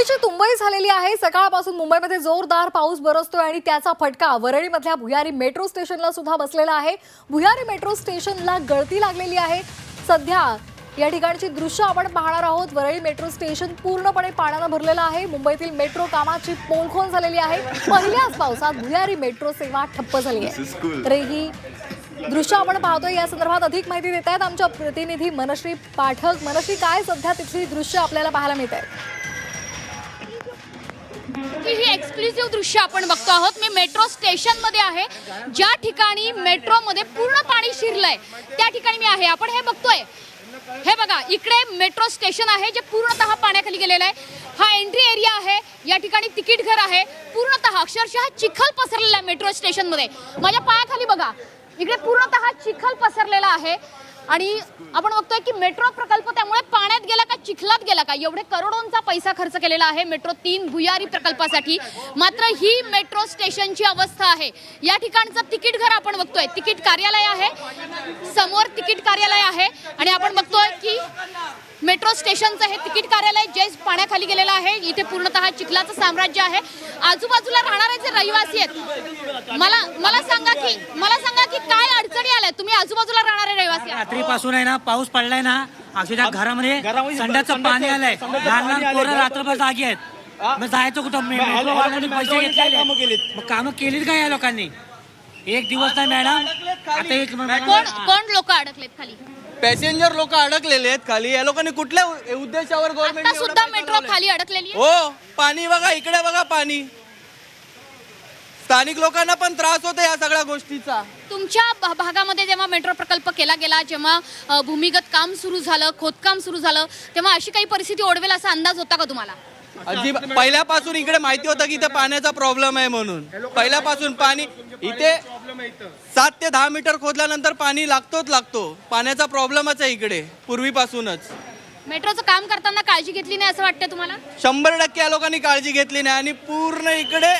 मुंबईची तुंबई झालेली आहे. सकाळपासून मुंबईमध्ये जोरदार पाऊस बरसतोय आणि त्याचा फटका वरळीमधल्या भुयारी मेट्रो स्टेशनला सुद्धा बसलेला आहे. भुयारी मेट्रो स्टेशनला गळती लागलेली आहे. सध्या या ठिकाणची दृश्य आपण पाहणार आहोत. वरळी मेट्रो स्टेशन पूर्णपणे पाण्यानं भरलेलं आहे. मुंबईतील मेट्रो कामाची पोलखोल झालेली आहे. पहिल्याच पावसात भुयारी मेट्रो सेवा ठप्प झाली आहे. तर ही दृश्य आपण पाहतोय. या संदर्भात अधिक माहिती देत आहेत आमच्या प्रतिनिधी मनश्री पाठक. मनश्री काय सध्या तिथली दृश्य आपल्याला पाहायला मिळत आहेत ही एक्सक्लुझिव्ह दृश्य आपण बघतो आहोत. मी मेट्रो स्टेशनमध्ये आहे. ज्या ठिकाणी मेट्रोमध्ये पूर्ण पाणी शिरलंय त्या ठिकाणी मी आहे. आपण हे बघतोय. हे बघा इकडे मेट्रो स्टेशन आहे जे पूर्णतः पाण्याखाली गेलेलं आहे. हा एंट्री एरिया आहे. या ठिकाणी तिकीट घर आहे. पूर्णतः अक्षरशः चिखल पसरलेला आहे मेट्रो स्टेशनमध्ये माझ्या पायाखाली बघा. इकडे पूर्णतः चिखल पसरलेला आहे. आणि आपण बघतोय की मेट्रो प्रकल्प त्यामुळे पाण्यात गेला का चिखलात गेला का? एवढे करोडोंचा पैसा खर्च केलेला आहे मेट्रो तीन भुयारी प्रकल्पासाठी. मात्र ही मेट्रो स्टेशनची अवस्था आहे. या ठिकाणचं तिकीट घर आपण बघतोय. तिकीट कार्यालय आहे. समोर तिकीट कार्यालय आहे. आणि आपण बघतोय की मेट्रो स्टेशनचं हे तिकीट कार्यालय जे पाण्याखाली गेलेलं आहे इथे पूर्णतः चिखलाचं साम्राज्य आहे. आजूबाजूला राहणारे जे रहिवासी आहेत मला मला सांगा की मला सांगा की काय अडचणी आल्या? तुम्ही आजूबाजूला राहणारे रहिवासी आहात. रात्रीपासून आहे ना पाऊस पडलाय ना अक्षरशः घरामध्ये घरामध्ये संध्याचं पाणी आलंय. लहान पाणी लहान आलंय. पोरं? रात्रभर जागी आहेत. मग जायचं कुठं? मे- मेट्रो वाल्यांनी पैसे काय घेतलेले कामं केलीत? मग कामं केलीत का या लोकांनी? एक दिवस नाही मॅडम. आता एक कोण कोण लोक अडकलेत खाली? पॅसेंजर लोक अडकलेले आहेत खाली. या लोकांनी कुठल्या उ- उद्देशावर गव्हर्नमेंट आता सुद्धा मेट्रो खाली अडकलेली आहे. हो पाणी बघा इकडे बघा पाणी. स्थानिक लोकांना पण त्रास होतो या सगळ्या गोष्टीचा. तुमच्या भा- भागामध्ये जेव्हा मेट्रो प्रकल्प केला गेला जेव्हा अ, भूमिगत काम सुरू झालं खोदकाम सुरू झालं तेव्हा अशी काही परिस्थिती ओढवेल असा अंदाज होता का तुम्हाला? अजिब पहिल्यापासून इकडे माहिती होतं की इथे पाण्याचा प्रॉब्लेम आहे म्हणून. पहिल्यापासून पाणी इथे सात ते दहा मीटर खोदल्यानंतर पाणी लागतोच लागतो. पाण्याचा प्रॉब्लेमच आहे इकडे पूर्वीपासूनच. मेट्रोचं काम करताना काळजी घेतली नाही असं वाटतं तुम्हाला? शंभर टक्के या लोकांनी काळजी घेतली नाही आणि पूर्ण इकडे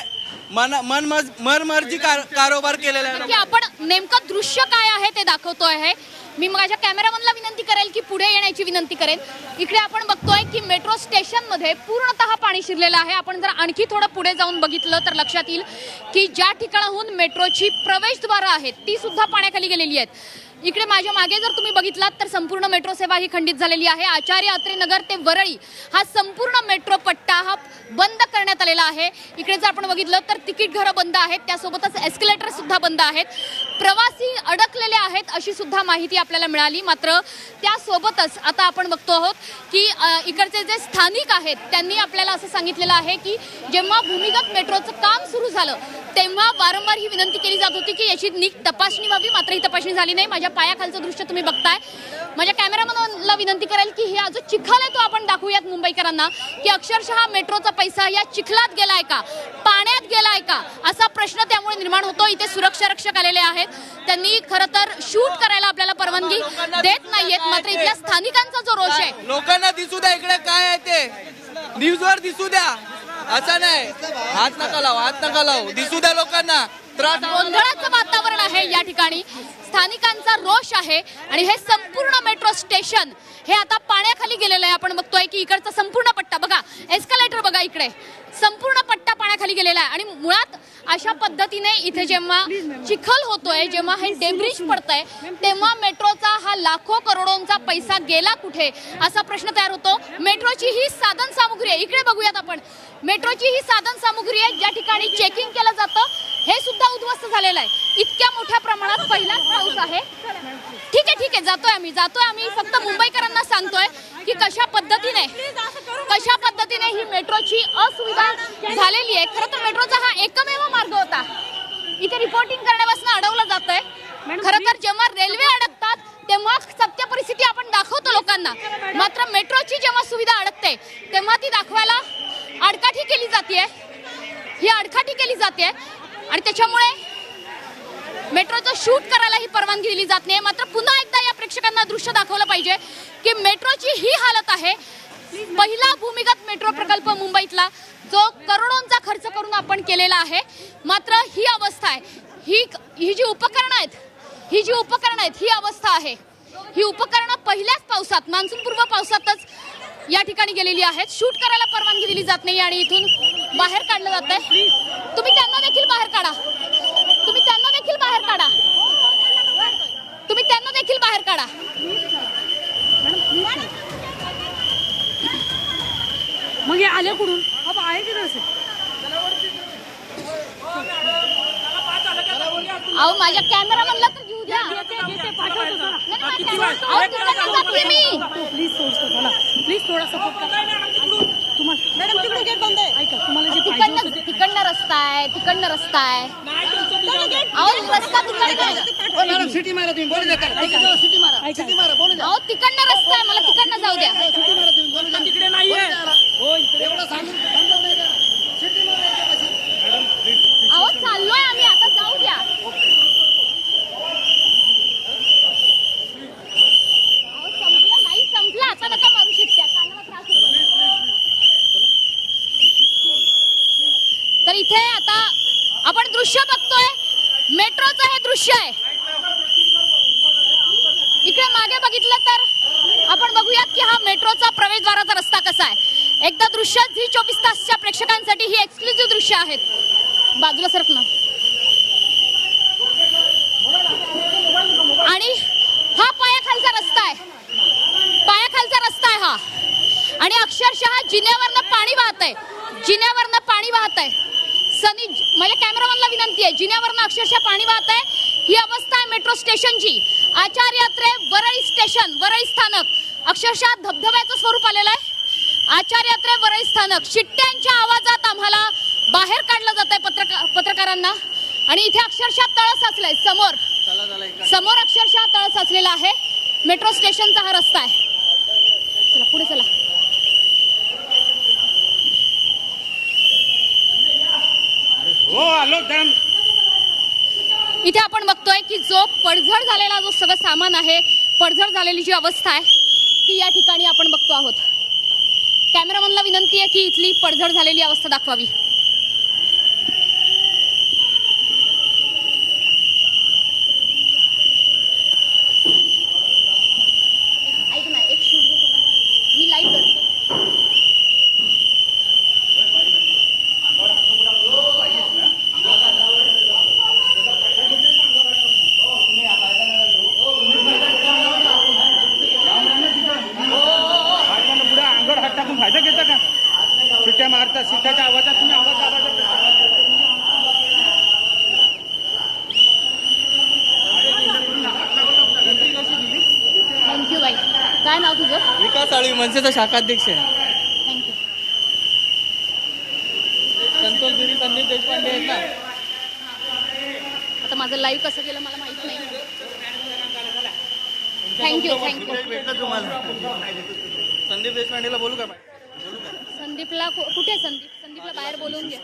मन मन मनमर्जी कार- कारोबार केलेला आहे. की आपण नेमकं दृश्य काय आहे ते दाखवतो आहे मी माझ्या कॅमेरामनला विनंती करेल की पुढे येण्याची विनंती करेन इकडे आपण बघतोय की मेट्रो स्टेशनमध्ये पूर्णतः पाणी शिरलेलं आहे. आपण जर आणखी थोडं पुढे जाऊन बघितलं तर लक्षात येईल की ज्या ठिकाणाहून मेट्रोची प्रवेशद्वारं आहेत ती सुद्धा पाण्याखाली गेलेली आहेत. इकडे माझ्या मागे जर तुम्ही बघितलात तर संपूर्ण मेट्रो सेवा ही खंडित झालेली आहे. आचार्य अत्रे नगर ते वरळी हा संपूर्ण मेट्रो पट्टा हा बंद करण्यात आलेला आहे. इकडे जर आपण बघितलं तर तिकीट घरं बंद आहेत. त्यासोबतच एस्केलेटर सुद्धा बंद आहेत. प्रवासी अडकलेले आहेत अशी सुद्धा माहिती आपल्याला मिळाली. मात्र त्यासोबतच आता आपण बघतो आहोत की इकडचे जे स्थानिक आहेत त्यांनी आपल्याला असं सांगितलेलं आहे की जेव्हा भूमिगत मेट्रोचं काम सुरू झालं तेव्हा वारंवार ही विनंती केली जात होती की याची नीट तपासणी व्हावी. मात्र ही तपासणी झाली नाही. माझ्या पायाखालचं दृश्य तुम्ही बघताय. माझ्या कॅमेरामनला विनंती करेल की हे जो चिखल आहे तो आपण दाखवूयात मुंबईकरांना की अक्षरशः मेट्रोचा पैसा या चिखलात गेलाय का? पाण्यात गेलाय का? असा प्रश्न त्यामुळे निर्माण होतो. इथे सुरक्षा रक्षक आलेले आहेत. त्यांनी खरं तर शूट करायला आपल्याला परवानगी देत नाहीयेत. मात्र इथल्या स्थानिकांचा जो रोष आहे. लोकांना दिसू द्या इकडे काय आहे ते. न्यूजवर दिसू द्या. असं नाही. हात नका लाव हात नका लाव. दिसू द्या लोकांना. गोंधळाचं वातावरण आहे या ठिकाणी. स्थानिकांचा रोष आहे आणि हे संपूर्ण मेट्रो स्टेशन हे आता पाण्याखाली गेलेलं आहे. आपण बघतोय की इकडचा संपूर्ण पट्टा. बघा एस्कलेटर बघा इकडे. संपूर्ण पट्टा पाण्याखाली गेलेला आहे. आणि मुळात अशा पद्धतीने इथे जेव्हा चिखल होतोय जेव्हा हे डेब्रिज पडतंय तेव्हा मेट्रोचा हा लाखो करोडोंचा पैसा गेला कुठे? असा प्रश्न तयार होतो. मेट्रोची ही साधन सामुग्री आहे. इकडे बघूयात आपण. मेट्रोची ही साधन सामुग्री आहे ज्या ठिकाणी चेकिंग केलं जातं. हे सुद्धा उद्ध्वस्त झालेलं आहे. इतक्या मोठ्या प्रमाणात पहिलाच पाऊस आहे. ठीक आहे ठीक आहे. जातोय आम्ही. जातोय आम्ही. फक्त मुंबईकरांना सांगतोय. की कशा पद्धतीने कशा पद्धतीने ही मेट्रोची असुविधा झालेली आहे? खरं तर मेट्रोचा हा एकमेव मार्ग होता. इथे रिपोर्टिंग करण्यापासून अडवलं जात आहे खरं तर जेव्हा रेल्वे अडकतात तेव्हा सत्य परिस्थिती आपण दाखवतो लोकांना. मात्र मेट्रोची जेव्हा सुविधा अडकते तेव्हा ती दाखवायला आडकाठी केली जाते ही आडकाठी केली जाते आणि त्याच्यामुळे मेट्रोचं शूट करायला ही परवानगी दिली जात नाही. मात्र पुन्हा एकदा या प्रेक्षकांना दृश्य दाखवलं पाहिजे की मेट्रोची ही हालत आहे. पहिला भूमिगत मेट्रो प्रकल्प मुंबईतला जो करोडोंचा खर्च करून आपण केलेला आहे. मात्र ही अवस्था आहे. ही ही जी उपकरणं आहेत ही जी उपकरणं आहेत ही अवस्था आहे. ही उपकरणं पहिल्याच पावसात मान्सूनपूर्व पावसातच या ठिकाणी गेलेली आहेत. शूट करायला परवानगी दिली जात नाही आणि इथून बाहेर काढलं जात आहे तुम्ही त्यांना देखील बाहेर काढा. तुम्ही त्यांना देखील बाहेर काढा. तुम्ही त्यांना देखील बाहेर काढा. मग हे आले कुठून? अब आहे की नसेल अहो माझ्या कॅमेरामॅनला तर घेऊ द्या. पाठवतो चला नाही, नाही, अहो, तिकडनं जाते मी प्लीज सोडतो चला. प्लीज थोडा सपोर्ट करा. तुम्हाला मॅडम तिकडे गेट बंद आहे. ऐका तुम्हाला जे पाहिजे होतं तिकडनं तिकडनं रस्ता आहे तिकडनं रस्ता आहे. अहो रस्ता तिकडनं आहे. सिटी मारा तुम्ही बोलू नका. सिटी मारा. ऐका. सिटी मारा बोलू अहो तिकडनं रस्ता आहे मला तिकडनं जाऊ द्या. सिटी मारा तुम्ही बोलू नका. तिकडे नाहीये. एवढं सांगून थांबवलं नाही का? सिटी मारा त्यापाशी. अहो चाललोय आम्ही आता जाऊ द्या अहो, संपलं नाही संपलं आता नका मारू शिट्ट्या कानाला त्रास होतो तर इथे आता आपण दृश्य बघतोय. मेट्रोचं हे दृश्य आहे. इकडे मागे बघितलं तर आपण बघूयात की हा मेट्रोचा प्रवेशद्वाराचा रस्ता कसा आहे. एकदा दृश्य झी चोवीस तासच्या प्रेक्षकांसाठी ही एक्सक्लुझिव्ह दृश्य आहेत बाजूला सरक आणि हा पायाखालचा रस्ता आहे. पायाखालचा रस्ता आहे हा. आणि अक्षरशः जिन्यावरनं पाणी वाहत आहे जिन्यावरनं पाणी वाहत आहे सनी माझ्या कॅमेरामन विनंती आहे. जिन्यावरनं अक्षरशः पाणी वाहत आहे. ही अवस्था आहे मेट्रो स्टेशनची. आचार्य यात्रे वरळी स्टेशन वरळी स्थानक. अक्षरशः धबधब्याचं स्वरूप आलेलं आहे. आचार्य यात्रे वरळी स्थानक. शिट्ट्यांच्या आवाजात आम्हाला बाहेर काढलं जात आहे पत्रकार पत्रकारांना. आणि इथे अक्षरशः तळ साचलाय. समोर समोर अक्षरशः तळ साचलेला आहे. मेट्रो स्टेशनचा हा रस्ता आहे. चला पुढे चला. हो आलो इथे आपण बघतोय की जो पडझड झालेला जो सगळं सामान आहे पडझड झालेली जी अवस्था आहे ती या ठिकाणी आपण बघतो आहोत. कॅमेरामनला विनंती आहे की इथली पडझड झालेली अवस्था दाखवावी ऐक ना एक शूट घेतो का मी लाइट करते पुढे अंगावर हात टाकून फायदा घेता का मारता शिट्ट्याच्या आवाजात तुम्ही आवाज थँक्यू बाई. काय नाव तुझं? विकास आळवी मनसेचा शाखाध्यक्ष आहे. थँक्यू संतोष गिरी संदीप देशपांडे आहेत ना आता माझं लाईव्ह कसं गेलं मला माहीत नाही. थँक्यू थँक्यू भेटलं तुम्हाला. संदीप देशपांडेला बोलू का संदीपला कुठे संदीप? संदीपला बाहेर बोलवून घे.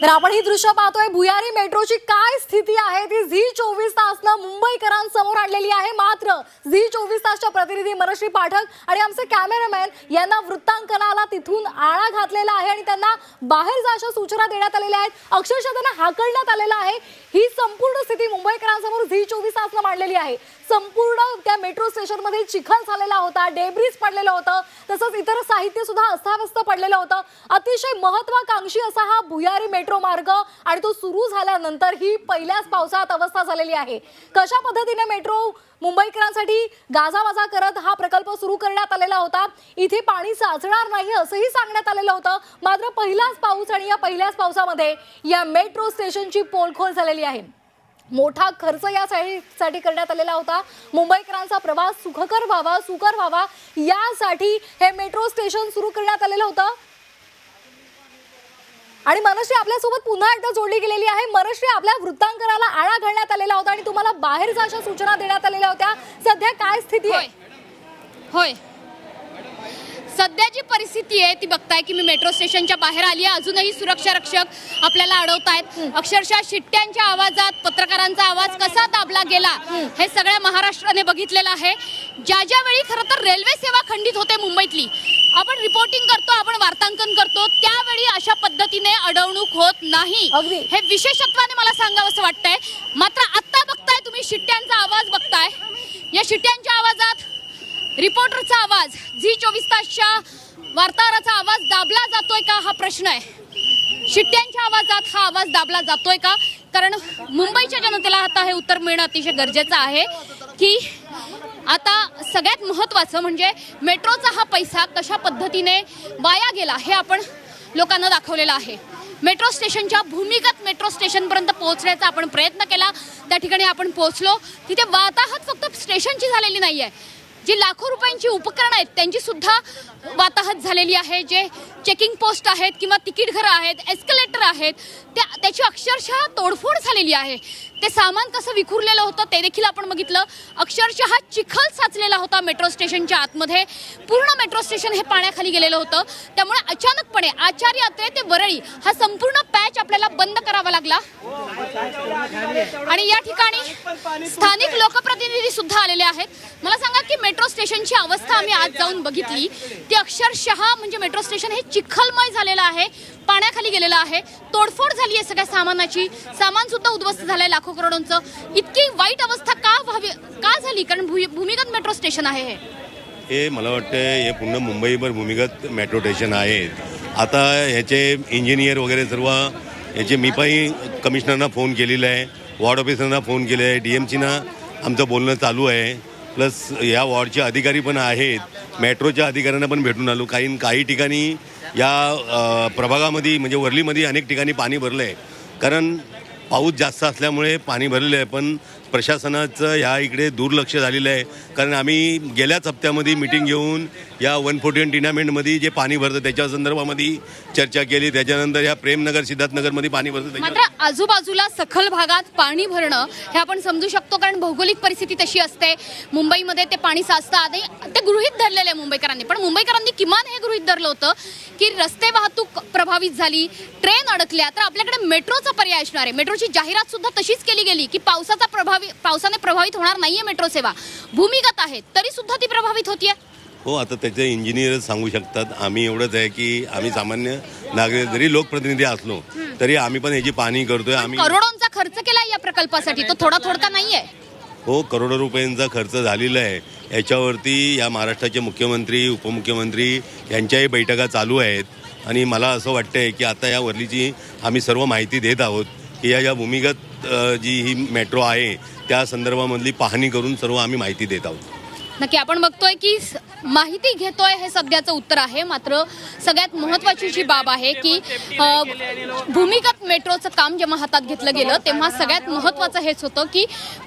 तर आपण ही दृश्य पाहतोय भुयारी मेट्रोची काय स्थिती आहे? ती झी चोवीस तासनं मुंबईकरांसमोर आणलेली आहे. मात्र झी चोवीस तासच्या प्रतिनिधी मनश्री पाठक आणि आमचे कॅमेरामॅन यांना वृत्तांकनाला तिथून आळा घातलेला आहे आणि त्यांना बाहेर जायच्या सूचना देण्यात आलेल्या आहेत. अक्षरशः त्यांना हाकलण्यात आलेलं आहे. ही संपूर्ण स्थिती मुंबईकरांसमोर झी चोवीस तासनं मांडलेली आहे. संपूर्ण त्या मेट्रो स्टेशनमध्ये चिखल झालेला होता डेब्रिज पडलेलं होतं तसंच इतर साहित्य सुद्धा अस्ताव्यस्त पडलेलं होतं. अतिशय महत्वाकांक्षी असा हा भुयारी मेट्रो मार्ग आणि तो सुरू झाल्यानंतर ही पहिल्याच पावसात अवस्था झालेली आहे. कशा पद्धतीने मेट्रो मुंबईकरांसाठी गाजावाजा करत हा प्रकल्प सुरू करण्यात आलेला होता? इथे पाणी साचणार नाही असंही सांगण्यात आलेलं होतं. मात्र पहिलाच पाऊस आणि या पहिल्याच पावसामध्ये या मेट्रो स्टेशनची पोलखोल झालेली आहे. मोठा खर्च यासाठी साठी करण्यात आलेला होता. मुंबईकरांचा प्रवास सुखकर व्हावा सुकर व्हावा यासाठी हे मेट्रो स्टेशन सुरू करण्यात आलेलं होतं. आणि मनश्री आपल्यासोबत पुन्हा एकदा जोडली गेलेली आहे. मनश्री आपल्या वृत्तांकनाला आळा घालण्यात आलेला होता आणि तुम्हाला बाहेर जायच्या सूचना देण्यात आलेल्या होत्या. सध्या काय स्थिती आहे? होय. सध्या जी परिस्थिती आहे ती बघताय की मी मेट्रो स्टेशनच्या बाहेर आली आहे. अजूनही सुरक्षा रक्षक आपल्याला अडवतायत. अक्षरशः शिट्ट्यांच्या आवाजात पत्रकारांचा आवाज कसा दाबला गेला हे सगळ्या महाराष्ट्राने बघितलेलं आहे. ज्या ज्या वेळी खरं तर रेल्वे सेवा खंडित होते मुंबईतली आपण रिपोर्टिंग करतो आपण वार्तांकन करतो त्यावेळी अशा पद्धतीने अडवणूक होत नाही. अगदी. हे विशेषत्वाने मला सांगावं असं वाटतंय. मात्र आता बघताय तुम्ही शिट्ट्यांचा आवाज बघताय. या शिट्ट्यांच्या आवाजात रिपोर्टरचा आवाज झी चोवीस तासच्या वार्ताहराचा आवाज दाबला जातोय का हा प्रश्न आहे. शिट्ट्यांच्या आवाजात हा आवाज दाबला जातोय का? कारण मुंबईच्या जनतेला आता हे उत्तर मिळणं अतिशय गरजेचं आहे की आता सगळ्यात महत्त्वाचं म्हणजे मेट्रोचा हा पैसा कशा पद्धतीने वाया गेला हे आपण लोकांना दाखवलेलं आहे. मेट्रो स्टेशनच्या भूमिगत मेट्रो स्टेशनपर्यंत पोहोचण्याचा आपण प्रयत्न केला. त्या ठिकाणी आपण पोहोचलो. तिथे वाताहत फक्त स्टेशनची झालेली नाही आहे जी लाखो रुपयांची उपकरणं आहेत त्यांची सुद्धा वाताहत झालेली आहे. जे चेकिंग पोस्ट आहेत किंवा तिकीट घरं आहेत एस्कलेटर आहेत त्या त्याची अक्षरशः तोडफोड झालेली आहे. ते सामान कसं विखुरलेलं होतं ते देखील आपण बघितलं. अक्षरशः चिखल साचलेला होता मेट्रो स्टेशनच्या आतमध्ये. पूर्ण मेट्रो स्टेशन हे पाण्याखाली गेलेलं होतं. त्यामुळे अचानकपणे आचार्य यात्रे ते वरळी हा संपूर्ण पॅच आपल्याला बंद करावा लागला. आणि या ठिकाणी स्थानिक लोकप्रतिनिधी सुद्धा आलेले आहेत. मला सांगा की मेट्रो स्टेशनची अवस्था आम्ही आज जाऊन बघितली. ती अक्षरशः म्हणजे मेट्रो स्टेशन हे चिखलमय झालेलं आहे. पाण्याखाली गेलेलं आहे. तोडफोड झाली आहे सगळ्या सामानाची. सामान सुद्धा उद्ध्वस्त झालंय लाखो करोडोंचं. इतकी वाईट अवस्था का व्हावी का झाली? कारण भू- भूमिगत मेट्रो स्टेशन आहे हे. हे मला वाटतं हे पूर्ण मुंबईभर भूमिगत मेट्रो स्टेशन आहे. आता ह्याचे इंजिनियर वगैरे सर्व याचे मी पण कमिशनरना फोन केलेला आहे. वॉर्ड ऑफिसरना फोन केलं आहे. डी एम सीना आमचं बोलणं चालू आहे. प्लस या वॉर्डचे अधिकारी पण आहेत. मेट्रोच्या अधिकाऱ्यांना पण भेटून आलो. काही काही ठिकाणी या प्रभागामध्ये म्हणजे वरलीमध्ये अनेक ठिकाणी पाणी भरलं आहे कारण पाऊस जास्त असल्यामुळे पाणी भरलेलं आहे पण प्रशासनाचं ह्या इकडे दुर्लक्ष झालेलं आहे. कारण आम्ही गेल्याच हप्त्यामध्ये मिटिंग घेऊन या वन फोर्टी वन टिनामेंटमध्ये जे पाणी भरतं त्याच्या संदर्भामध्ये चर्चा केली. त्याच्यानंतर या प्रेमनगर सिद्धार्थनगरमध्ये पाणी भरतं मात्र आजूबाजूला सखल भागात पाणी भरणं हे आपण समजू शकतो. कारण भौगोलिक परिस्थिती तशी असते. मुंबईमध्ये ते पाणी साचतं. आणि ते गृहित धरलेलं आहे मुंबईकरांनी. पण मुंबईकरांनी किमान हे गृहित धरलं होतं की रस्ते वाहतूक प्रभावित झाली ट्रेन अडकल्या तर आपल्याकडे मेट्रोचा पर्याय असणार आहे. मेट्रोची जाहिरात सुद्धा तशीच केली गेली की पावसाचा प्रभावी पावसाने प्रभावित होणार नाहीये मेट्रो सेवा. भूमिगत आहे तरी सुद्धा ती प्रभावित होतीये. हो आता त्याचे इंजिनियरच सांगू शकतात. आम्ही एवढंच आहे की आम्ही सामान्य नागरिक जरी लोकप्रतिनिधी असलो तरी आम्ही पण ह्याची पाहणी करतोय. आम्ही करोडोंचा खर्च केलाय या प्रकल्पासाठी. तो थोडा थोडका नाहीये. हो करोडो रुपयांचा खर्च झालेला आहे. याच्यावरती या महाराष्ट्राचे मुख्यमंत्री उपमुख्यमंत्री यांच्याही बैठका चालू आहेत. आणि मला असं वाटतंय की आता या वरलीची आम्ही सर्व माहिती देत आहोत की या या भूमिगत जी ही मेट्रो आहे त्या संदर्भामधली पाहणी करून सर्व आम्ही माहिती देत आहोत. नक्की आपण बघतोय की माहिती घेतोय हे सध्याचं उत्तर आहे. मात्र सगळ्यात महत्वाची जी बाब आहे की भूमिगत मेट्रोचं काम जेव्हा हातात घेतलं गेलं तेव्हा सगळ्यात महत्वाचं हेच होतं की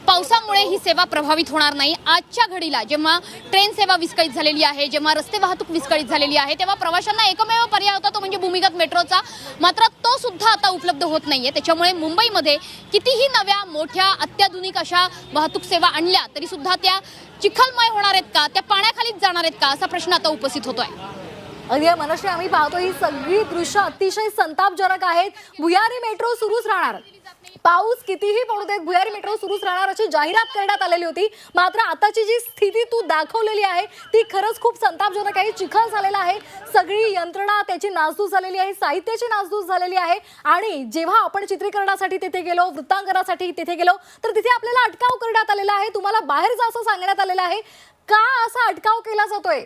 पावसामुळे ही सेवा प्रभावित होणार नाही. आजच्या घडीला जेव्हा ट्रेन सेवा विस्कळीत झालेली आहे जेव्हा रस्ते वाहतूक विस्कळीत झालेली आहे तेव्हा प्रवाशांना एकमेव पर्याय होता तो म्हणजे भूमिगत मेट्रोचा. मात्र तो सुद्धा आता उपलब्ध होत नाहीये. त्याच्यामुळे मुंबईमध्ये कितीही नव्या मोठ्या अत्याधुनिक अशा वाहतूक सेवा आणल्या तरी सुद्धा त्या चिखलमय होणार आहेत का? त्या पाण्याखालीच जाणार आहेत का? असा प्रश्न आता उपस्थित होतोय. अगदी मनश्री आम्ही पाहतो ही सगळी दृश्य अतिशय संतापजनक आहेत. भुयारी मेट्रो सुरूच राहणार. पाऊस कितीही पडू देत भुयारी मेट्रो सुरूच राहणार अशी जाहिरात करण्यात आलेली होती. मात्र आताची जी स्थिती तू दाखवलेली आहे ती खरंच खूप संतापजनक आहे चिखल झालेला आहे. सगळी यंत्रणा त्याची नासधूस झालेली आहे साहित्याची नासधूस झालेली आहे. आणि जेव्हा आपण चित्रीकरणासाठी तिथे गेलो वृत्तांकनासाठी तिथे गेलो तर तिथे आपल्याला अटकाव करण्यात आलेला आहे. तुम्हाला बाहेर जा असं सांगण्यात आलेलं आहे. का असा अटकाव केला जातोय?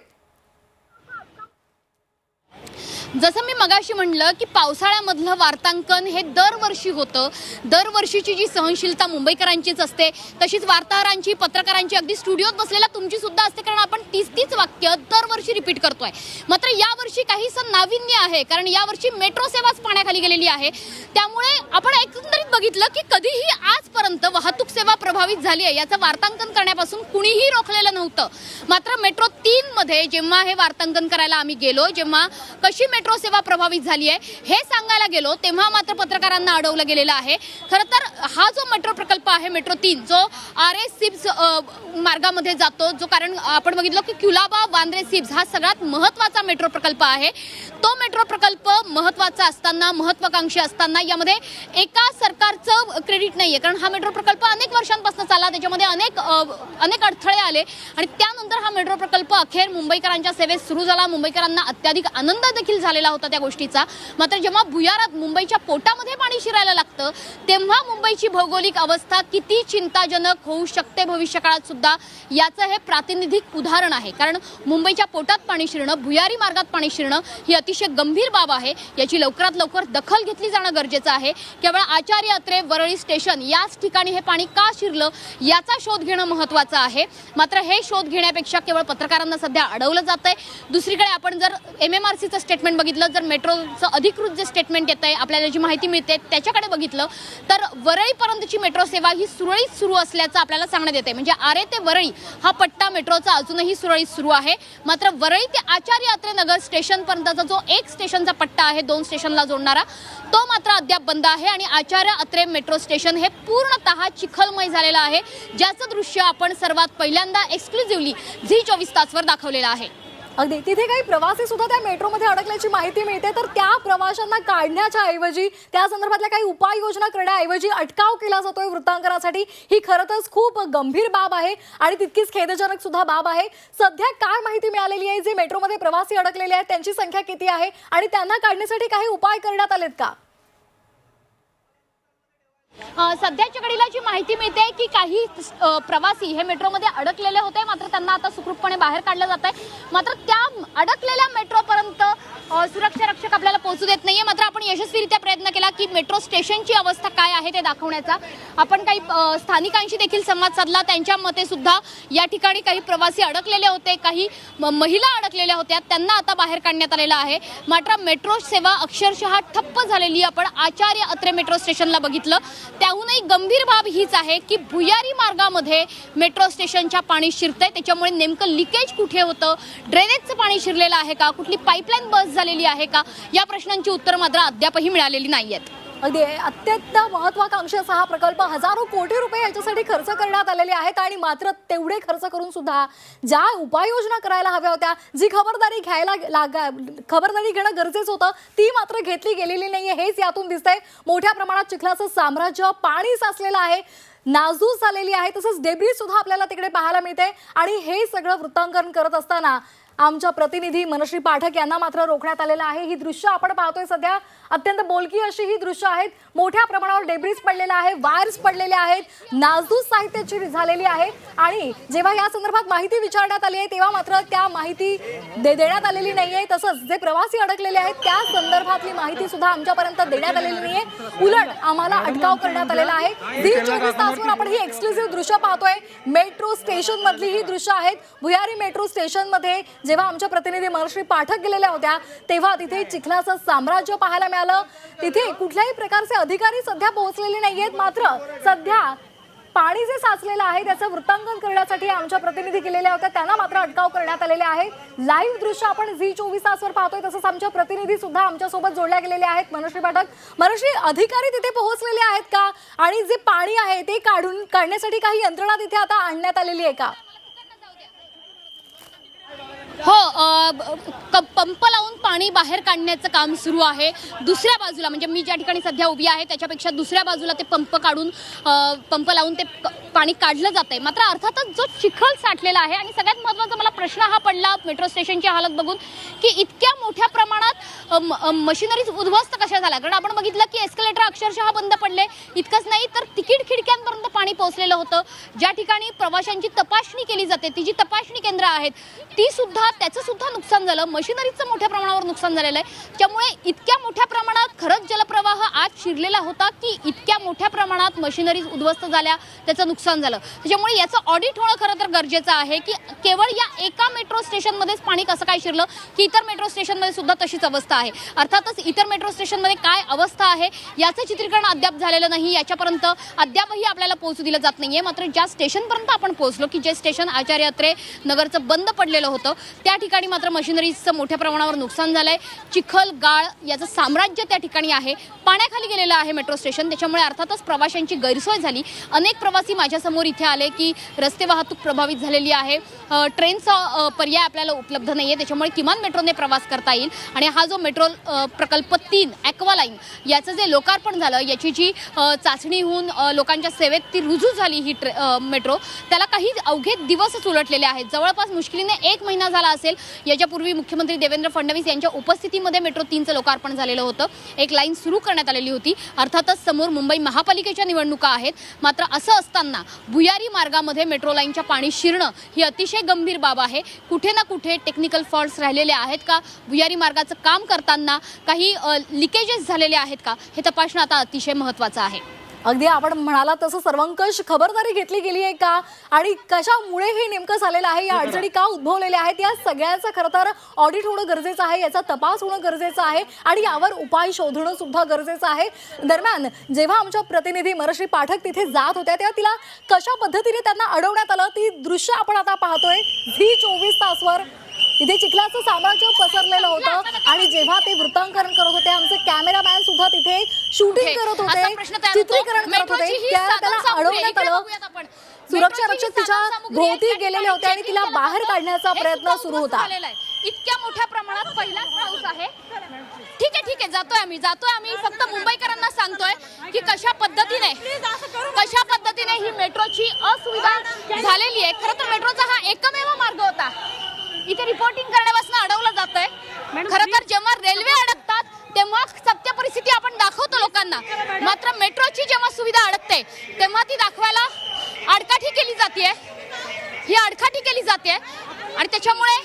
जसं मी मगाशी म्हणलं की पावसाळ्यामधलं वार्तांकन हे दरवर्षी होतं. दरवर्षीची जी सहनशीलता मुंबईकरांचीच असते तशीच वार्ताहरांची पत्रकारांची अगदी स्टुडिओत बसलेल्या तुमची सुद्धा असते कारण आपण तीच तीच वाक्य दरवर्षी रिपीट करतोय. मात्र यावर्षी काहीसं नाविन्य आहे कारण यावर्षी मेट्रो सेवाच पाण्याखाली गेलेली आहे. त्यामुळे आपण एकंदरीत बघितलं की कधीही आजपर्यंत वाहतूक सेवा प्रभावित झाली आहे याचं वार्तांकन करण्यापासून कुणीही रोखलेलं नव्हतं. मात्र मेट्रो तीन मध्ये जेव्हा हे वार्तांकन करायला आम्ही गेलो जेव्हा कशी मेट्रो सेवा प्रभावित झाली आहे हे सांगायला गेलो तेव्हा मात्र पत्रकारांना अडवलं गेलेलं आहे. खरं तर हा जो मेट्रो प्रकल्प आहे मेट्रो तीन जो आर एस सिप्स मार्गामध्ये जातो जो कारण आपण बघितलं की क्युलाबा वांद्रे सिप्स हा सगळ्यात महत्त्वाचा मेट्रो प्रकल्प आहे. तो मेट्रो प्रकल्प महत्त्वाचा असताना महत्वाकांक्षी असताना यामध्ये एका सरकारचं क्रेडिट नाही आहे कारण हा मेट्रो प्रकल्प अनेक वर्षांपासून चालला त्याच्यामध्ये अनेक अनेक अडथळे आले आणि त्यानंतर हा मेट्रो प्रकल्प अखेर मुंबईकरांच्या सेवेत सुरू झाला. मुंबईकरांना अत्याधिक आनंद देखील झाला. झालेला होता त्या गोष्टीचा. मात्र जेव्हा भुयारात मुंबईच्या पोटामध्ये पाणी शिरायला लागतं तेव्हा मुंबईची भौगोलिक अवस्था किती चिंताजनक होऊ शकते भविष्य काळात सुद्धा याचं हे प्रातिनिधिक उदाहरण आहे. कारण मुंबईच्या पोटात पाणी शिरणं भुयारी मार्गात पाणी शिरणं ही अतिशय गंभीर बाब आहे. याची लवकरात लवकर दखल घेतली जाणं गरजेचं आहे. केवळ आचार्य अत्रे वरळी स्टेशन याच ठिकाणी हे पाणी का शिरलं याचा शोध घेणं महत्वाचं आहे. मात्र हे शोध घेण्यापेक्षा केवळ पत्रकारांना सध्या अडवलं जात आहे दुसरीकडे आपण जर एम एम आर सीचं स्टेटमेंट बघितलं जर मेट्रोचं अधिकृत जे स्टेटमेंट येत आहे आपल्याला जी माहिती मिळते त्याच्याकडे बघितलं तर वरळीपर्यंतची मेट्रो सेवा ही सुरळीत सुरू असल्याचं आपल्याला सांगण्यात येते म्हणजे आरे ते वरळी हा पट्टा मेट्रोचा अजूनही सुरळीत सुरू आहे. मात्र वरळी ते आचार्य अत्रे नगर स्टेशनपर्यंतचा जो एक स्टेशनचा पट्टा आहे दोन स्टेशनला जोडणारा तो मात्र अद्याप बंद आहे आणि आचार्य अत्रे मेट्रो स्टेशन हे पूर्णतः चिखलमय झालेलं आहे ज्याचं दृश्य आपण सर्वात पहिल्यांदा एक्सक्लुझिव्हली झी चोवीस तासवर दाखवलेलं आहे. अगदी. तिथे काही प्रवासी सुद्धा त्या मेट्रोमध्ये अडकल्याची माहिती मिळते. तर त्या प्रवाशांना काढण्याच्या ऐवजी त्या संदर्भातल्या काही उपाययोजना करण्याऐवजी अटकाव केला जातोय वृत्तांकनासाठी. ही खरंच खूप गंभीर बाब आहे आणि तितकीच खेदजनक सुद्धा बाब आहे. सध्या काय माहिती मिळालेली आहे? जे मेट्रोमध्ये प्रवासी अडकलेले आहेत त्यांची संख्या किती आहे? आणि त्यांना काढण्यासाठी काही उपाय करण्यात आलेत का? सध्याच्या घडीला जी माहिती मिळते की काही प्रवासी हे मेट्रोमध्ये अडकलेले होते मात्र त्यांना आता सुखरूपपणे बाहेर काढलं जात आहे मात्र त्या अडकलेल्या मेट्रोपर्यंत सुरक्षा पोहोचू देत नाहीये. मात्र आपण यशस्वीरित्या प्रयत्न केला की मेट्रो स्टेशनची अवस्था काय आहे ते दाखवण्याचा. आपण काही स्थानिकांशी देखील संवाद साधला. त्यांच्या मते सुद्धा या ठिकाणी काही प्रवासी अडकलेले होते काही महिला अडकलेल्या होत्या. त्यांना आता बाहेर काढण्यात आलेलं आहे. मात्र मेट्रो सेवा अक्षरशः ठप्प झालेली आपण आचार्य अत्रे मेट्रो स्टेशनला बघितलं. त्याहूनही गंभीर बाब हीच आहे की भुयारी मार्गामध्ये मेट्रो स्टेशनच्या पाणी शिरतंय. त्याच्यामुळे नेमकं लिकेज कुठे होतं? ड्रेनेजचं पाणी शिरलेलं आहे का? कुठली पाईपलाईन बस झालेली आहे का? या प्रश्नांची उत्तर मात्र अद्यापही मिळालेली नाही आहेत. अगदी अत्यंत महत्वाकांक्षी असा हा प्रकल्प हजारो कोटी रुपये याच्यासाठी खर्च करण्यात आलेले आहेत आणि मात्र तेवढे खर्च करून सुद्धा ज्या उपाययोजना करायला हव्या होत्या जी खबरदारी घ्यायला लागा खबरदारी घेणं गरजेचं होतं ती मात्र घेतली गेलेली नाही हेच यातून दिसतंय. मोठ्या प्रमाणात चिखलाचं साम्राज्य पाणी साचलेलं आहे नाजूक झालेली आहे तसंच डेब्री सुद्धा आपल्याला तिकडे पाहायला मिळते आणि हे सगळं वृत्तांकन करत असताना आमच्या प्रतिनिधी मनश्री पाठक यांना मात्र रोखण्यात आलेलं आहे. ही दृश्य आपण पाहतोय सध्या. अत्यंत बोलकी अशी ही दृश्य आहेत. मोठ्या प्रमाणावर डेब्रिज पडलेला आहे वायर्स पडलेले आहेत नाजूक साहित्याची झालेली आहे. आणि जेव्हा या संदर्भात माहिती विचारण्यात आली आहे तेव्हा मात्र त्या माहिती दे देण्यात आलेली नाही आहे तसंच जे प्रवासी अडकलेले आहेत त्या संदर्भातली माहिती सुद्धा आमच्यापर्यंत देण्यात आलेली नाही आहे उलट आम्हाला अटकाव करण्यात आलेला आहे. झी चोवीस तासवर आपण ही एक्सक्लुझिव्ह दृश्य पाहतोय. मेट्रो स्टेशन मधली ही दृश्य आहेत. भुयारी मेट्रो स्टेशनमध्ये जेव्हा आमच्या प्रतिनिधी महर्षी पाठक गेलेल्या होत्या तेव्हा तिथे चिखलाचं साम्राज्य पाहायला मिळालं. तिथे कुठल्याही प्रकारचे अधिकारी सध्या पोहोचलेले नाहीयेत मात्र सध्या पाणी जे साचलेलं आहे त्याचं वृत्तांकन करण्यासाठी आमच्या प्रतिनिधी गेलेल्या होत्या. त्यांना मात्र अटकाव करण्यात आलेले आहे लाईव्ह दृश्य आपण झी चोवीस तासवर पाहतोय तसंच आमच्या प्रतिनिधी सुद्धा आमच्यासोबत जोडल्या गेलेले आहेत मनश्री पाठक. मनश्री अधिकारी तिथे पोहोचलेले आहेत का? आणि जे पाणी आहे ते काढून काढण्यासाठी काही यंत्रणा तिथे आता आणण्यात आलेली आहे का? हो पंप लावून पाणी बाहेर काढण्याचं काम सुरू आहे. दुसऱ्या बाजूला म्हणजे मी ज्या ठिकाणी सध्या उभी आहे त्याच्यापेक्षा दुसऱ्या बाजूला ते पंप काढून पंप लावून ते पाणी काढलं जात आहे मात्र अर्थातच जो चिखल साठलेला आहे आणि सगळ्यात महत्त्वाचा मला प्रश्न हा पडला मेट्रो स्टेशनची हालत बघून की इतक्या मोठ्या प्रमाणात मशिनरीज उद्ध्वस्त कशा झाल्या? कारण आपण बघितलं की एस्कलेटर अक्षरशः बंद पडले. इतकंच नाही तर तिकीट खिडक्यांपर्यंत पाणी पोहोचलेलं होतं. ज्या ठिकाणी प्रवाशांची तपासणी केली जाते ती जी तपासणी केंद्र आहेत ती सुद्धा त्याचं सुद्धा नुकसान झालं. मशिनरीचं मोठ्या प्रमाणावर नुकसान झालेलं आहे. त्यामुळे इतक्या मोठ्या प्रमाणात खरंच जल आज शिरलेला होता की इतक्या मोठ्या प्रमाणात मशिनरीज उद्ध्वस्त झाल्या त्याचं नुकसान झालं. त्याच्यामुळे याचं ऑडिट होणं खरं तर गरजेचं आहे की केवळ या एका मेट्रो स्टेशनमध्येच पाणी कसं काय शिरलं की इतर मेट्रो स्टेशनमध्ये सुद्धा तशीच अवस्था आहे. अर्थातच इतर मेट्रो स्टेशनमध्ये काय अवस्था आहे याचं चित्रीकरण अद्याप झालेलं नाही याच्यापर्यंत अद्यापही आपल्याला पोहोचू दिलं जात नाहीये. मात्र ज्या स्टेशनपर्यंत आपण पोहोचलो की जे स्टेशन आचार्य अत्रे नगरचं बंद पडलेलं होतं त्या ठिकाणी मात्र मशिनरीजचं मोठ्या प्रमाणावर नुकसान झालंय. चिखल गाळ याचं साम्राज्य त्या ठिकाणी आहे. पाण्या पाण्याखाली गेलेलं आहे मेट्रो स्टेशन त्याच्यामुळे अर्थातच प्रवाशांची गैरसोय झाली. अनेक प्रवासी माझ्यासमोर इथे आले की रस्ते वाहतूक प्रभावित झालेली आहे. ट्रेनचा पर्याय आपल्याला उपलब्ध नाही आहे त्याच्यामुळे किमान मेट्रोने प्रवास करता येईल. आणि हा जो मेट्रो प्रकल्प तीन ॲक्वालाईन याचं जे लोकार्पण झालं याची जी चाचणी होऊन लोकांच्या सेवेत ती रुजू झाली ही ट्रे मेट्रो त्याला काही अवघे दिवसच उलटलेले आहेत. जवळपास मुश्किलीने एक महिना झाला असेल. याच्यापूर्वी मुख्यमंत्री देवेंद्र फडणवीस यांच्या उपस्थितीमध्ये मेट्रो तीनचं लोकार्पण झालेलं होतं. एक लाईन सुरू करण्यात आलेली होती. अर्थातच समोर मुंबई महापालिकेच्या निवडणुका आहेत. मात्र असं असताना भुयारी मार्गामध्ये मेट्रो लाईनच्या पाणी शिरणं ही अतिशय गंभीर बाब आहे. कुठे ना कुठे टेक्निकल फॉल्ट्स राहिलेले आहेत का? भुयारी मार्गाचं काम करताना काही लिकेजेस झालेले आहेत का? हे तपासणं आता अतिशय महत्त्वाचं आहे. अगदी आपण म्हणाला तसं सर्वंकष खबरदारी घेतली गेली आहे का? आणि कशामुळे हे नेमकं झालेलं आहे? या अडचणी का उद्भवलेल्या आहेत? या सगळ्याचं खरं तर ऑडिट होणं गरजेचं आहे याचा तपास होणं गरजेचं आहे आणि यावर उपाय शोधणं सुद्धा गरजेचं आहे. दरम्यान जेव्हा आमच्या प्रतिनिधी मनश्री पाठक तिथे जात होत्या तेव्हा तिला कशा पद्धतीने त्यांना अडवण्यात आलं? ती दृश्य आपण आता पाहतोय. झी चोवीस तासवर इथे चिखलाचं साम्राज्य पसरलेलं होतं आणि जेव्हा ते वृत्तांकन करत होते आमचे कॅमेरामॅन सुद्धा तिथे शूटिंग. करत असा होते प्रश्न तयार होतो. चित्रीकरण करत होते मेट्रोची ही त्याला अडवण्यात आलं. सुरक्षा रक्षक ही तिच्या भोवती गेलेले होते आणि तिला बाहेर काढण्याचा प्रयत्न सुरू होता झालेला आहे. इतक्या मोठ्या प्रमाणात पहिलाच पाऊस आहे ठीक आहे ठीक आहे जातोय आम्ही जातोय आम्ही फक्त मुंबईकरांना सांगतोय की कशा पद्धतीने कशा पद्धतीने ही मेट्रोची असुविधा झालेली आहे खरं तर मेट्रोचा हा एकमेव मार्ग होता इथे रिपोर्टिंग करण्यापासून अडवलं जात आहे खरं तर जेव्हा रेल्वे अडकतात तेव्हा परिस्थिती आपण दाखवतो लोकांना. मात्र मेट्रोची जेव्हा सुविधा अडकते तेव्हा ती दाखवायला आडकाठी केली जाते ही आडकाठी केली जाते आणि त्याच्यामुळे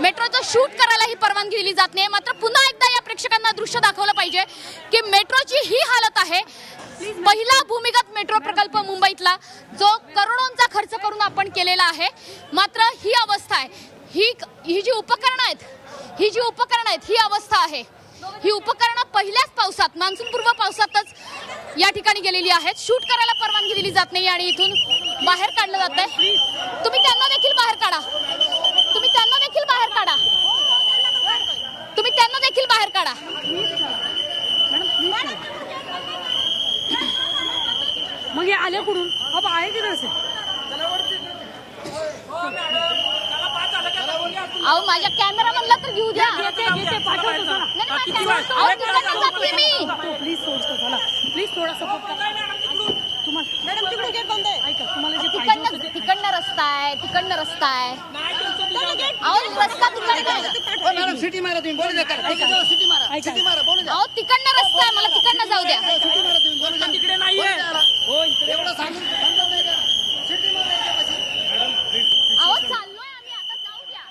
मेट्रोचं शूट करायला ही परवानगी दिली जात नाही. मात्र पुन्हा एकदा या प्रेक्षकांना दृश्य दाखवलं पाहिजे की मेट्रोची ही हालत आहे. पहिला भूमिगत मेट्रो प्रकल्प मुंबईतला जो करोडोंचा खर्च करून आपण केलेला आहे. मात्र ही अवस्था आहे. ही ही जी उपकरणं आहेत ही जी उपकरणं आहेत ही अवस्था आहे. ही उपकरणं पहिल्याच पावसात मान्सूनपूर्व पावसातच या ठिकाणी गेलेली आहेत. शूट करायला परवानगी दिली जात नाही आणि इथून बाहेर काढलं जात आहे. तुम्ही त्यांना देखील बाहेर काढा. तुम्ही त्यांना देखील बाहेर काढा. तुम्ही त्यांना देखील बाहेर काढा. मग हे आले कुठून? अब आहे की नसे अहो माझ्या कॅमेरामॅनला तर घेऊ द्या. नाही, नाही, प्लीज सोडतो चला प्लीज थोडा सपोर्ट करा. तुम्हाला मॅडम तिकडून. गेट बंद आहे. ऐका तुम्हाला जे पाहिजे होतं तिकडनं तिकडनं रस्ता आहे तिकडनं रस्ता आहे. अहो रस्ता तिकडनं आहे. मॅडम सिटी मारा तुम्ही बोलू द्या त्याला. सिटी मारा. ऐका. सिटी मारा बोलू द्या. अहो तिकडनं रस्ता आहे मला तिकडनं जाऊ द्या. सिटी मारा तुम्ही बोलू द्या. तिकडे नाहीये. एवढं सांगून समजत नाही का? सिटी मारा याच्यापाशी. अहो चाललोय आम्ही आता जाऊ द्या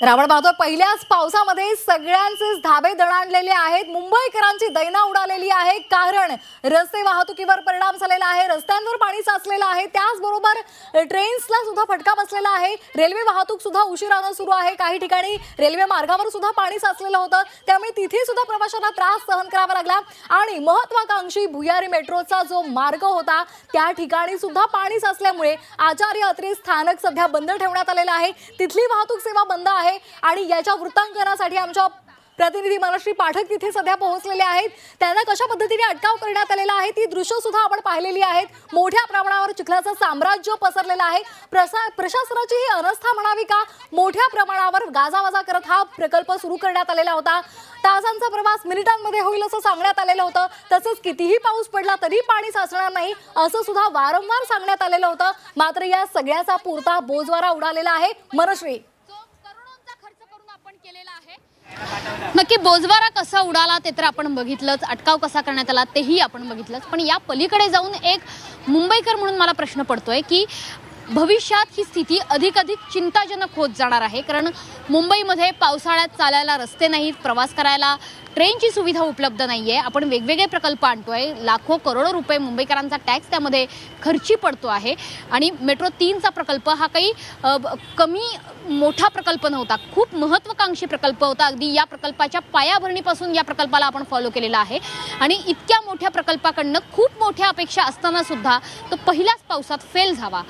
रावण पाहतोय पहिल्याच पावसामध्ये सगळ्यांचेच धाबे दणाणलेले आहेत. मुंबईकरांची दैना उडालेली आहे. कारण रस्ते वाहतुकीवर परिणाम झालेला आहे. रस्त्यांवर पाणी साचलेलं आहे. त्याचबरोबर ट्रेन्सला सुद्धा फटका बसलेला आहे. रेल्वे वाहतूक सुद्धा उशिरानं सुरू आहे. काही ठिकाणी रेल्वे मार्गावर सुद्धा पाणी साचलेलं होतं. त्यामुळे तिथे सुद्धा प्रवाशांना त्रास सहन करावा लागला. आणि महत्वाकांक्षी भुयारी मेट्रोचा जो मार्ग होता त्या ठिकाणी सुद्धा पाणी साचल्यामुळे आचार्य अत्री स्थानक सध्या बंद ठेवण्यात आलेलं आहे. तिथली वाहतूक सेवा बंद आहे. आणि याच्या वृत्तांकनासाठी आमच्या प्रतिनिधी मनश्री पाठक तिथे सध्या पोहोचलेले आहेत. त्यांना कशा पद्धतीने अटकाव करण्यात आलेला आहे ती दृश्य सुद्धा आपण पाहिलेली आहेत. मोठ्या प्रमाणावर चिखलाचं साम्राज्य पसरलेलं आहे. प्रसा प्रशासनाची ही अनस्था म्हणावी का? मोठ्या प्रमाणावर गाजावाजा करत हा प्रकल्प सुरू करण्यात आलेला होता. तासांचा प्रवास मिनिटांमध्ये होईल असं सांगण्यात आलेलं होतं. तसंच कितीही पाऊस पडला तरी पाणी साचणार नाही असं सुद्धा वारंवार सांगण्यात आलेलं होतं. मात्र या सगळ्याचा पुरता बोजवारा उडालेला आहे. मनश्री जो करोडोंचा खर्च करून आपण केलेला आहे नक्की बोजवारा कसा उडाला ते तर आपण बघितलंच. अटकाव कसा करण्यात आला तेही आपण बघितलंच. पण या पलीकडे जाऊन एक मुंबईकर म्हणून मला प्रश्न पडतोय की भविष्यात ही स्थिती अधिक अधिक चिंताजनक होत जाणार आहे. कारण मुंबईमध्ये पावसाळ्यात चालायला रस्ते नाहीत प्रवास करायला ट्रेनची सुविधा उपलब्ध नाही आहे आपण वेगवेगळे प्रकल्प आणतोय. लाखो करोडो रुपये मुंबईकरांचा टॅक्स त्यामध्ये खर्ची पडतो आहे. आणि मेट्रो तीनचा प्रकल्प हा काही कमी मोठा प्रकल्प नव्हता खूप महत्त्वाकांक्षी प्रकल्प होता. अगदी या प्रकल्पाच्या पायाभरणीपासून या प्रकल्पाला आपण फॉलो केलेला आहे. आणि इतक्या मोठ्या प्रकल्पाकडनं खूप मोठ्या अपेक्षा असताना सुद्धा तो पहिल्याच पावसात फेल झावा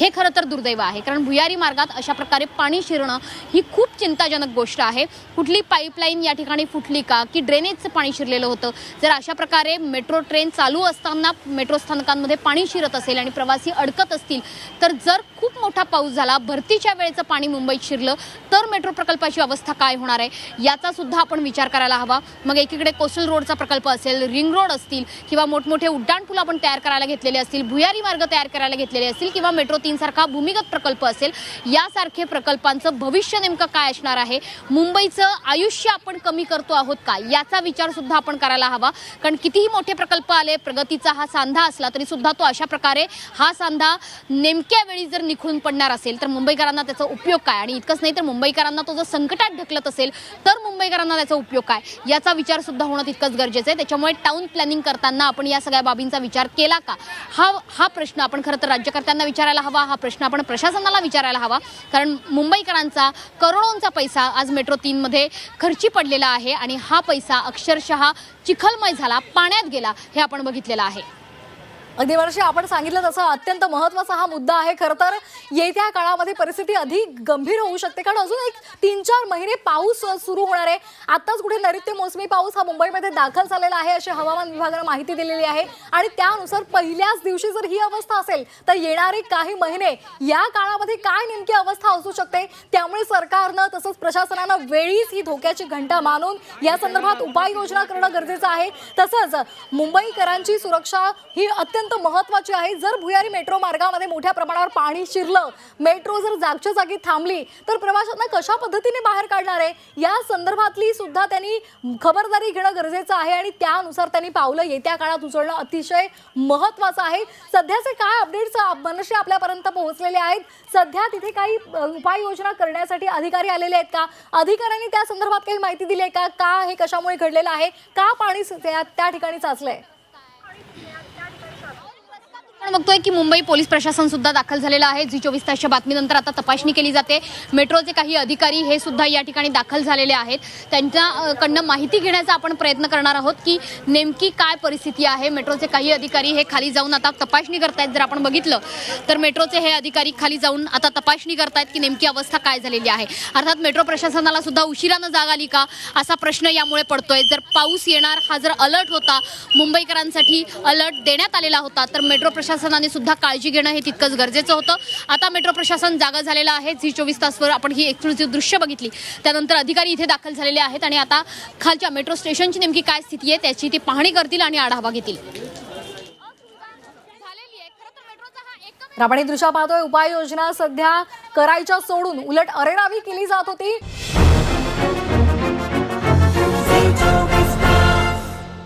हे खरं तर दुर्दैव आहे. कारण भुयारी मार्गात अशा प्रकारे पाणी शिरणं ही खूप चिंताजनक गोष्ट आहे. कुठली पाईपलाईन या ठिकाणी फुटली का? की ड्रेनेजचं पाणी शिरलेलं होतं? जर अशा प्रकारे मेट्रो ट्रेन चालू असताना मेट्रो स्थानकांमध्ये पाणी शिरत असेल आणि प्रवासी अडकत असतील तर जर खूप मोठा पाऊस झाला भरतीच्या वेळेचं पाणी मुंबईत शिरलं तर मेट्रो प्रकल्पाची अवस्था काय होणार आहे? याचा सुद्धा आपण विचार करायला हवा. मग एकीकडे कोस्टल रोडचा प्रकल्प असेल रिंग रोड असतील किंवा मोठमोठे उड्डाणपूल आपण तयार करायला घेतलेले असतील भुयारी मार्ग तयार करायला घेतलेले असतील किंवा मेट्रो तीन सारखा भूमिगत प्रकल्प असेल यासारखे प्रकल्पांचं भविष्य नेमकं काय असणार आहे? मुंबईचं आयुष्य आपण कमी करतो आहोत का? याचा विचार सुद्धा आपण करायला हवा. कारण कितीही मोठे प्रकल्प आले प्रगतीचा हा सांधा असला तरी सुद्धा तो अशा प्रकारे हा सांधा नेमक्या वेळी जर निखळून पडणार असेल तर मुंबईकरांना त्याचा उपयोग काय? आणि इतकंच नाही तर मुंबईकरांना तो जर संकटात ढकलत असेल तर मुंबईकरांना त्याचा उपयोग काय? याचा विचार सुद्धा होणं तितकंच गरजेचं आहे. त्याच्यामुळे टाऊन प्लॅनिंग करताना आपण या सगळ्या बाबींचा विचार केला का? हा हा प्रश्न आपण खरं तर राज्यकर्त्यांना विचारायला हवा. हा प्रश्न आपण प्रशासनाला विचारायला हवा. कारण मुंबईकरांचा करोडोंचा पैसा आज मेट्रो तीनमध्ये खर्ची पडलेला आहे आणि हा पैसा अक्षरशः चिखलमय झाला पाण्यात गेला हे आपण बघितलेलं आहे. अगदी वर्षी आपण सांगितलं तसं अत्यंत महत्त्वाचा हा मुद्दा आहे. खरं तर येत्या काळामध्ये परिस्थिती अधिक गंभीर होऊ शकते. कारण अजून एक तीन चार महिने पाऊस सुरू होणार आहे. आताच कुठे नैऋत्य मोसमी पाऊस हा मुंबईमध्ये दाखल झालेला आहे अशी हवामान विभागानं माहिती दिलेली आहे. आणि त्यानुसार पहिल्याच दिवशी जर ही अवस्था असेल तर येणारे काही महिने या काळामध्ये काय नेमकी अवस्था असू शकते त्यामुळे सरकारनं तसंच प्रशासनानं वेळीच ही धोक्याची घंटा मानून या संदर्भात उपाययोजना करणं गरजेचं आहे. तसंच मुंबईकरांची सुरक्षा ही अत्यंत अत्यंत महत्वाची आहे. जर भुयारी मेट्रो मार्गामध्ये मोठ्या प्रमाणावर पाणी शिरलं मेट्रो जर जागच्या जागी थांबली तर प्रवाशांना कशा पद्धतीने बाहेर काढणार आहे? या संदर्भातली सुद्धा त्यांनी खबरदारी घेणं गरजेचं आहे आणि त्यानुसार त्यांनी पावलं येत्या काळात उचलणं अतिशय महत्वाचं आहे. सध्याचे काय अपडेट्स मनसे आपल्यापर्यंत पोहोचलेले आहेत? सध्या तिथे काही उपाययोजना करण्यासाठी अधिकारी आलेले आहेत का? अधिकाऱ्यांनी त्या संदर्भात काही माहिती दिली आहे का? का हे कशामुळे घडलेलं आहे? का पाणी त्या त्या ठिकाणी साचलंय? आपण बघतोय की मुंबई पोलीस प्रशासन सुद्धा दाखल झालेलं आहे. झी चोवीस तासच्या बातमीनंतर आता तपासणी केली जाते. मेट्रोचे काही अधिकारी हे सुद्धा या ठिकाणी दाखल झालेले आहेत. त्यांच्याकडनं माहिती घेण्याचा आपण प्रयत्न करणार आहोत की नेमकी काय परिस्थिती आहे. मेट्रोचे काही अधिकारी हे खाली जाऊन आता तपासणी करतायत जर आपण बघितलं तर मेट्रोचे हे अधिकारी खाली जाऊन आता तपासणी करतायत की नेमकी अवस्था काय झालेली आहे. अर्थात मेट्रो प्रशासनाला सुद्धा उशिरानं जाग आली का? असा प्रश्न यामुळे पडतोय. जर पाऊस येणार हा जर अलर्ट होता मुंबईकरांसाठी अलर्ट देण्यात आलेला होता तर मेट्रो प्रशासन प्रशासनाने सुद्धा काळजी घेणं हे तितकंच गरजेचं होतं. आता मेट्रो प्रशासन जागा झालेलं आहे. झी चोवीस तासवर आपण ही एक्सक्लुझिव्ह दृश्य बघितली. त्यानंतर अधिकारी इथे दाखल झालेले आहेत आणि आता खालच्या मेट्रो स्टेशनची नेमकी काय स्थिती आहे त्याची ती पाहणी करतील आणि आढावा घेतील. आपण ही दृश्य पाहतोय. उपाययोजना सध्या करायच्या सोडून उलट अरेरावी केली जात होती.